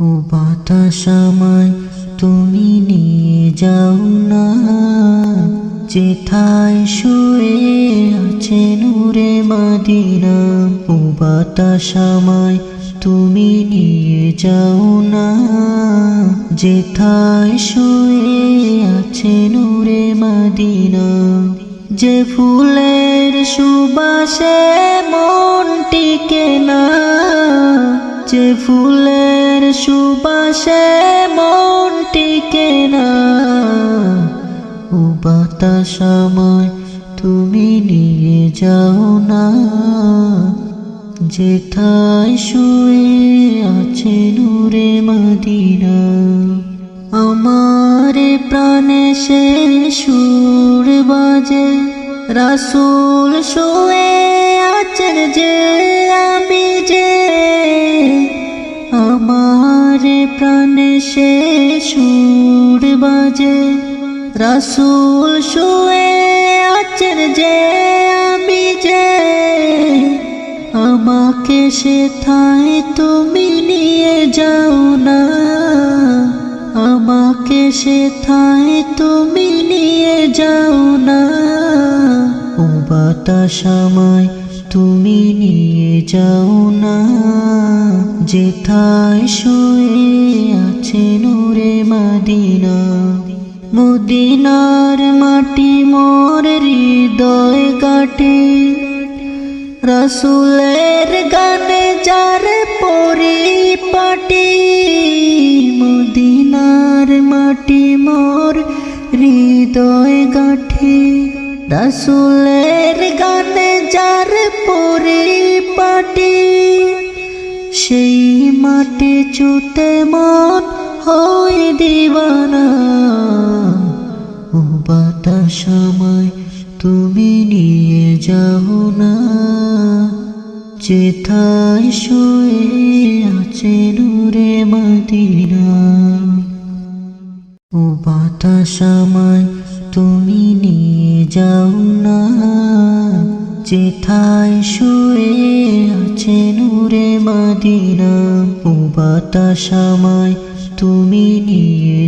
ও বাতাসামায় তুমি নিয়ে যাও না। যেথায় শুয়ে আছে নূরে মাদিনা, ও বাতাসামায় তুমি নিয়ে যাও না। যেথায় শুয়ে আছে নূরে মাদিনা, যে ফুলের সুবাসে মন টিকে না। যে ফুলের সুবাসে মন টিকে না। ও বাতাসাময় তুমি নিয়ে যাও না। যেথায় শুয়ে আছে নূরে মদিনা, আমার প্রাণে সে সুর বাজে। রাসুল শুয়ে আছেন যে আমি যে সে সুর বাজে। রাসুল শুয়ে আছেন যে আমি যে। আমাকে সেথায় তুমি নিয়ে যাও না। আমাকে সেথায় তুমি নিয়ে যাও না। ও বাতাসামায় তুমি নিয়ে যাও না। যেথায় শুয়ে আছে নূরে মাদিনা, মদিনার মাটি মোর হৃদয় কাটে। রসুলের গানে যার পরিপাটি, মদিনার মাটি মোর হৃদয় গাঠে রসুলের গানে যার পরিপাটি, সেই মাটি চুতে মন হয় দিবানা, ও বাতাসময় তুমি নিয়ে যাও না যেথায় শুয়ে আছে নূরে মদিনা। ও বাতাসময় তুমি নিয়ে যাও না যেথায় শুয়ে আছে নূরে মদিনা। ও বাতাসময় তুমি নিয়ে